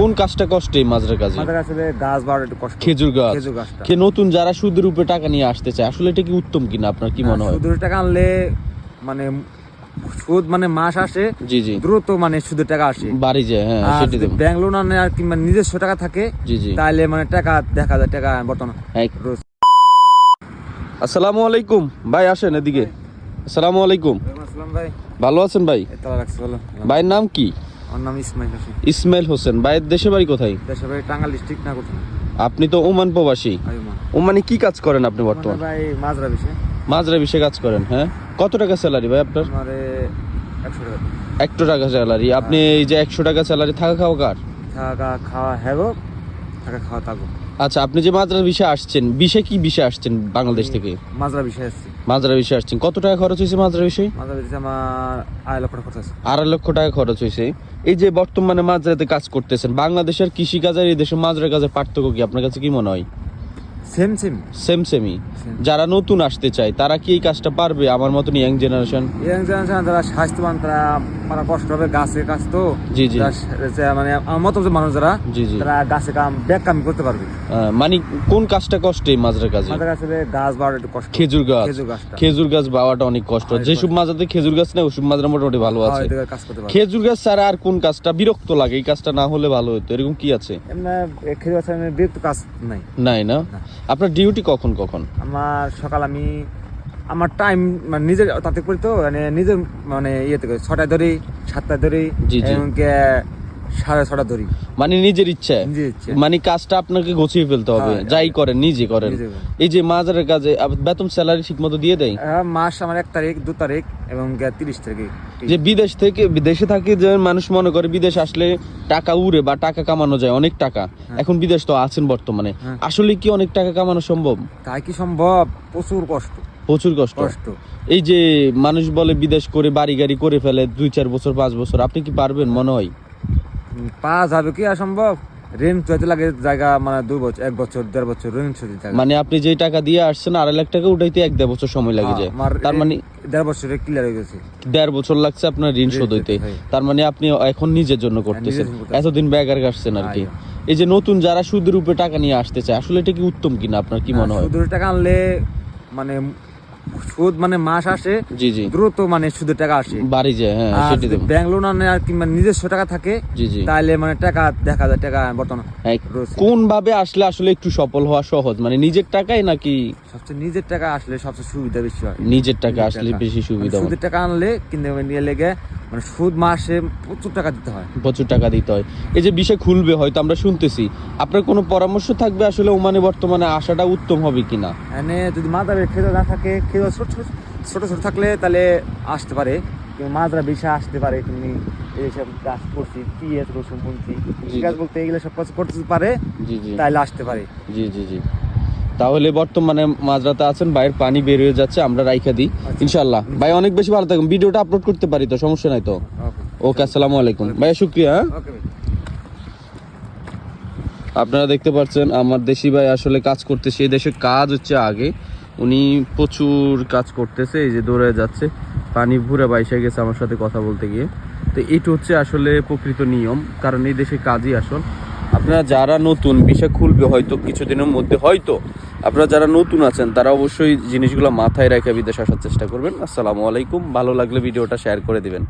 কোন কাজটা কষ্ট এই মাজরা কাজে? আমাদের আসলে গাছ বাড়ার একটু কষ্ট। খেজুর গাছ। খেজুর গাছটা। কে নতুন যারা সুদের উপরে টাকা নিয়ে আসতে চায় আসলে এটা কি উত্তম কিনা আপনার কি মনে হয়? সুদের টাকা আনলে মানে সুদ মানে মাস আসে জি জি। দ্রুত মানে সুদের টাকা আসে। বাড়ি যায় হ্যাঁ সেটি দেব ব্যাংক লোন আনে আর কিংবা নিজস্ব টাকা থাকে জি জি। তাহলে মানে টাকা দেখা যায় টাকা বর্তমান হ্যাঁ। আসসালামু আলাইকুম। ভাই আসেন এদিকে। আসসালামু আলাইকুম। ভাই। ভালো আছেন ভাই? রাখছি ভাইয়ের নাম কি? আমার নাম ইসমাইল হোসেন। ইসমাইল হোসেন। ভাইয়ের দেশে বাড়ি কোথায়? দেশের বাড়ি টাঙ্গাল ডিস্ট্রিক্ট না কোথায় আপনি তো ওমান প্রবাসী। আয়ুমা ওমানে। কি কাজ করেন আপনি বর্তমান? ভাই মাজরা বিষে মাজরা বিষয়ে কাজ করেন হ্যাঁ? কত টাকা স্যালারি ভাই আপনার? আমারে একশো টাকা। একশো টাকা স্যালারি। আপনি এই যে একশো টাকা স্যালারি থাকা খাওয়া কার? থাকা খাওয়া হ্যাবো থাকা খাওয়া থাকব আচ্ছা আপনি যে মাজরা বিষয়ে আসছেন বিষে কি বিষয়ে আসছেন বাংলাদেশ থেকে? মাজরা বিষয় আসছি। মাজরা বিষয়ে আসছেন। কত টাকা খরচ হয়েছে মাজরা বিষয়ে? মাজরা বিষয় আমার আড়াই লক্ষ টাকা খরচ আছে। আড়াই লক্ষ টাকা খরচ হয়েছে। এই যে বর্তমানে মাজরাতে কাজ করতেছেন বাংলাদেশের কৃষি কাজের এই দেশের মাজরা কাজের পার্থক্য কি? আপনার কাছে কি মনে হয়? সেম সেম সেম সেমই যারা নতুন আসতে চায় তারা কি এই কাজটা পারবে? আমার মতন ইয়াং জেনারেশন ইয়াং জেনারেশন যারা স্বাস্থ্যবান তারা মানে কষ্ট হবে গাছে কাজ তো। জি, জি। মানে আমার মতো মানুষ যারা জি জি। তারা গাছে কাম ব্যাগ কাম করতে পারবে। মানে কোন কাজটা কষ্ট এই মাজরা কাজে? আমাদের আসলে গাছ বাড়ার একটু কষ্ট। খেজুর গাছ। খেজুর গাছটা। খেজুর গাছ বাওয়াটা অনেক কষ্ট। যেসব মাজাতে খেজুর গাছ না ওসব মাজরা মোটামুটি ভালো আছে। হয়, কাজ খেজুর গাছ ছাড়া আর কোন কাজটা? বিরক্ত লাগে এই কাজটা না হলে ভালো হতো। এরকম কি আছে? খেজুর গাছে আমি বিরক্ত কাজ নাই। নাই না। আপনার ডিউটি কখন কখন? আমার সকাল আমি আমার টাইম মানে নিজের তাতে করি তো মানে নিজের মানে ইয়েতে করি ছটায় ধরি সাতটায় ধরি। এমনকি সাড়ে ছটা ধরি। মানে নিজের ইচ্ছা। মানে কাজটা আপনাকে গুছিয়ে ফেলতে হবে। হ্যাঁ, যাই করেন নিজে করেন। এই যে মাজারের কাজে বেতন স্যালারি ঠিক মতো দিয়ে? দেয় মাস আমার এক তারিখ দু তারিখ এবং তিরিশ তারিখে। যে বিদেশ থেকে বিদেশে থাকে যে মানুষ মনে করে বিদেশ আসলে টাকা উড়ে বা টাকা কামানো যায় অনেক টাকা। এখন বিদেশ তো আছেন বর্তমানে। হ্যাঁ। আসলে কি অনেক টাকা কামানো সম্ভব? তাই কি সম্ভব? প্রচুর কষ্ট। প্রচুর কষ্ট। কষ্ট। এই যে মানুষ বলে বিদেশ করে বাড়ি গাড়ি করে ফেলে দুই চার বছর পাঁচ বছর আপনি কি পারবেন মনে হয়? পাওয়া যাবে কি আর সম্ভব ঋণ চলতে লাগে জায়গা মানে দুই বছর এক বছর দেড় বছর ঋণ চলতে থাকে মানে আপনি যে টাকা দিয়ে আসছেন আড়াই লাখ টাকা উঠাইতে এক দেড় বছর সময় লাগে যায়। তার মানে দেড় বছরে ক্লিয়ার হয়ে গেছে। দেড় বছর লাগছে আপনার ঋণ শোধ হইতে। হ্যাঁ। তার মানে আপনি এখন নিজের জন্য করতেছেন। নিজের জন্য করতেছি। এতদিন ব্যাগার কাটছেন আর কি। এই যে নতুন যারা সুদের উপরে টাকা নিয়ে আসতে চায় আসলে এটা কি উত্তম কিনা? আপনার কি মনে হয়? সুদের টাকা আনলে মানে সুদ মানে মাস আসে জি জি। দ্রুত মানে সুদের টাকা আসে। বাড়ি যায় হ্যাঁ সেটি দেব। ব্যাংক লোন আনে আর কিংবা নিজস্ব টাকা থাকে জি জি। তাহলে মানে টাকা দেখা যায় টাকা বর্তমান কোন ভাবে আসলে আসলে একটু সফল হওয়া সহজ? মানে নিজের টাকাই নাকি সবচেয়ে নিজের টাকা আসলে সবচেয়ে সুবিধা বেশি হয়? নিজের টাকা আসলে বেশি সুবিধা মানে সুদের টাকা আনলে কিন্তু নিয়ে লেগে মানে সুদ মাসে প্রচুর টাকা দিতে হয়। প্রচুর টাকা দিতে হয়। এই যে বিষয় খুলবে হয়তো আমরা শুনতেছি। আপনার কোনো পরামর্শ থাকবে আসলে ওমানে বর্তমানে আসাটা উত্তম হবে কিনা? এনে যদি মাদারে খেতে না থাকে খেতে ছোট ছোট ছোট ছোট থাকলে তাহলে আসতে পারে। কিন্তু মাদ্রা বেশি আসতে পারে তুমি এইসব গাছ করছি পিঁয়াজ রসুন বুনছি জি। গাছ বলতে এগুলো সব কাজ করতে পারে তাহলে আসতে পারে। জি জি জি। তাহলে বর্তমানে মাঝরাতে আছেন বাইরের পানি বের হয়ে যাচ্ছে আমরা রাইখা দিই। আচ্ছা। ইনশাল্লাহ ভাই অনেক বেশি ভালো থাকুন। ভিডিওটা আপলোড করতে পারি তো সমস্যা নাই তো? ওকে আসসালামু আলাইকুম। ভাইয়া শুক্রিয়া হ্যাঁ? আপনারা দেখতে পাচ্ছেন আমার দেশি ভাই আসলে কাজ করতেছে। এই দেশে কাজ হচ্ছে আগে। উনি প্রচুর কাজ করতেছে এই যে দৌড়ে যাচ্ছে। পানি ভুরে বাইসে গেছে আমার সাথে কথা বলতে গিয়ে। তো এটা হচ্ছে আসলে প্রকৃত নিয়ম কারণ এই দেশে কাজই আসল। আপনারা যারা নতুন বিষয় খুলবে হয়তো কিছুদিনের মধ্যে হয়তো আপনারা যারা নতুন আছেন, তারা অবশ্যই জিনিসগুলো মাথায় রেখে বিদেশ আসার চেষ্টা করবেন। আসসালামু আলাইকুম, ভালো লাগলে ভিডিওটা শেয়ার করে দিবেন।